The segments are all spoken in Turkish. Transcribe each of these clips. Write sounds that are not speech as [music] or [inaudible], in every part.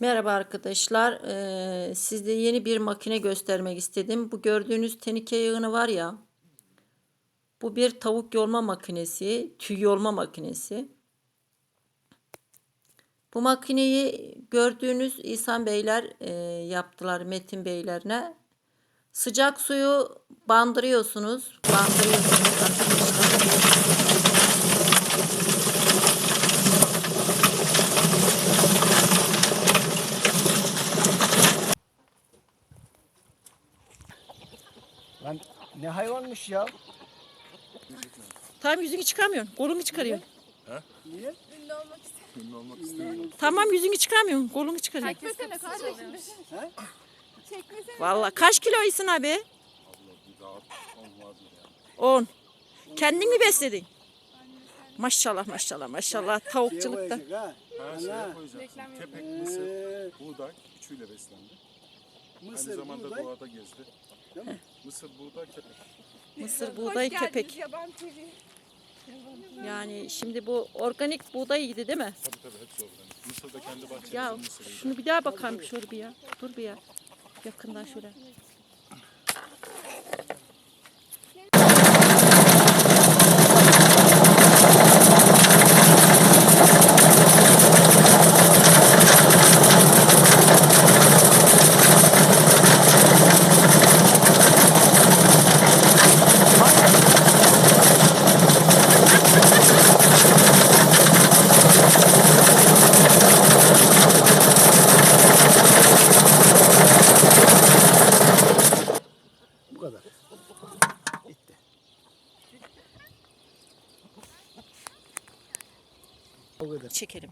Merhaba arkadaşlar. Ee, sizde yeni bir makine göstermek istedim. Bu gördüğünüz tenike yığını var ya. Bu bir tavuk yolma makinesi, tüy yolma makinesi. Bu makineyi gördüğünüz İhsan Beyler e, yaptılar Metin Beylerine. Sıcak suyu bandırıyorsunuz. Bandırıyorsunuz Lan ne hayvanmış ya? Tamam yüzünü çıkarmıyorsun. Kolunu çıkarıyorsun. Niye? Tamam yüzünü çıkarmıyorsun. Kolunu çıkarıyorsun. Çekmesene kardeşim. He? Çekmesene. Vallahi kaç kiloysun abi? 10. Kendin mi besledin? Maşallah maşallah maşallah Şeye tavukçulukta. koyacak ha. Her şeye Ana. Reklam Kepek, Ee, mısır, buğday üçüyle beslendi. Mısır, Aynı zamanda buğday. doğada gezdi. Değil mi? Mısır, buğday, kepek. Mısır, Hoş buğday, geldiniz kepek. Yaban TV. Yani şimdi bu organik buğdayıydı değil mi? Tabii tabii hepsi organik. Mısır da kendi bahçemizin Ya mısırıydı. şunu bir daha bakalım şöyle bir ya. Dur bir ya. Yakından şöyle. O kadar. Çekelim.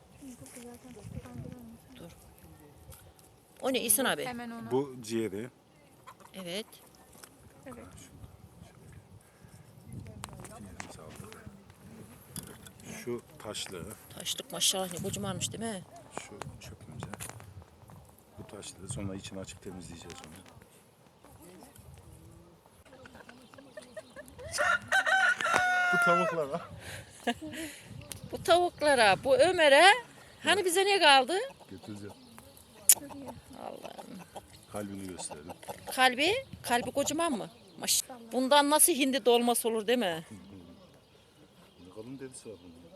Dur. O ne İhsan abi? Hemen onu. Bu ciğeri, Evet. aldık. Şu taşlığı, Taşlık maşallah ne kocamanmış değil mi? şu çöpümüze. Bu taşlığı sonra içini açıp temizleyeceğiz onu. Bu tavuklara [laughs] Bu tavuklara, bu Ömer'e hani bize ne kaldı? getireceğim. Allah'ım. Kalbini gösterelim. Kalbi, kalbi kocaman mı? Maşallah. Bundan nasıl hindi dolması olur değil mi? Bakalım derisi var bunda.